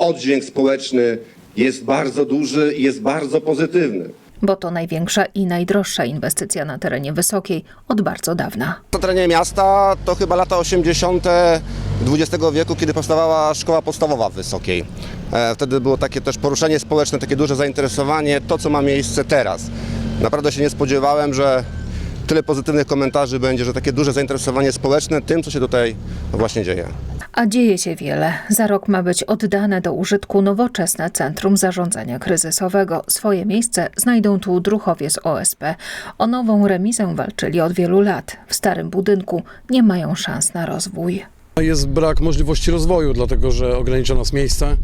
oddźwięk społeczny jest bardzo duży i jest bardzo pozytywny. Bo to największa i najdroższa inwestycja na terenie Wysokiej od bardzo dawna. Na terenie miasta to chyba lata 80. XX wieku, kiedy powstawała szkoła podstawowa w Wysokiej. E, Wtedy było takie też poruszenie społeczne, takie duże zainteresowanie, to co ma miejsce teraz. Naprawdę się nie spodziewałem, że tyle pozytywnych komentarzy będzie, że takie duże zainteresowanie społeczne tym, co się tutaj właśnie dzieje. A dzieje się wiele. Za rok ma być oddane do użytku nowoczesne Centrum Zarządzania Kryzysowego. Swoje miejsce znajdą tu druchowie z OSP. O nową remizę walczyli od wielu lat. W starym budynku nie mają szans na rozwój. Jest brak możliwości rozwoju, dlatego że ogranicza nas miejsce.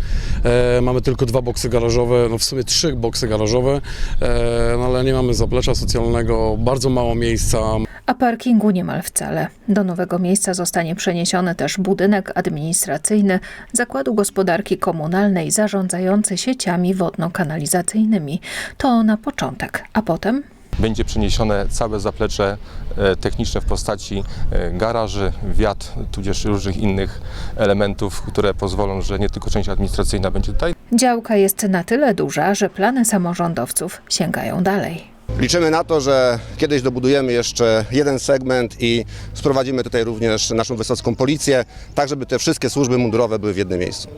E, mamy tylko dwa boksy garażowe, no w sumie trzy boksy garażowe, e, no ale nie mamy zaplecza socjalnego, bardzo mało miejsca. A parkingu niemal wcale. Do nowego miejsca zostanie przeniesiony też budynek administracyjny Zakładu Gospodarki Komunalnej zarządzający sieciami wodno-kanalizacyjnymi. To na początek, a potem Będzie przeniesione całe zaplecze e, techniczne w postaci e, garaży, wiat, tudzież różnych innych elementów, które pozwolą, że nie tylko część administracyjna będzie tutaj, działka jest na tyle duża, że plany samorządowców sięgają dalej. Liczymy na to, że kiedyś dobudujemy jeszcze jeden segment i sprowadzimy tutaj również naszą wysocką policję, tak żeby te wszystkie służby mundurowe były w jednym miejscu.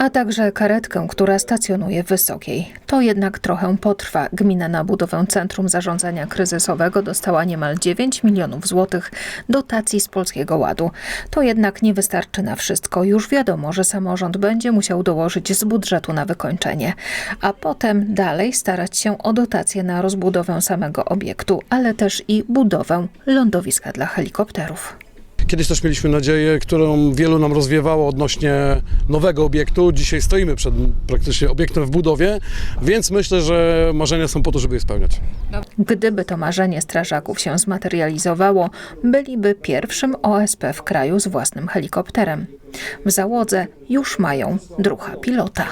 A także karetkę, która stacjonuje w Wysokiej. To jednak trochę potrwa. Gmina na budowę Centrum Zarządzania Kryzysowego dostała niemal 9 milionów złotych dotacji z Polskiego Ładu. To jednak nie wystarczy na wszystko. Już wiadomo, że samorząd będzie musiał dołożyć z budżetu na wykończenie, a potem dalej starać się o dotacje na rozbudowę samego obiektu, ale też i budowę lądowiska dla helikopterów. Kiedyś też mieliśmy nadzieję, którą wielu nam rozwiewało odnośnie nowego obiektu. Dzisiaj stoimy przed praktycznie obiektem w budowie, więc myślę, że marzenia są po to, żeby je spełniać. Gdyby to marzenie strażaków się zmaterializowało, byliby pierwszym OSP w kraju z własnym helikopterem. W załodze już mają drucha pilota.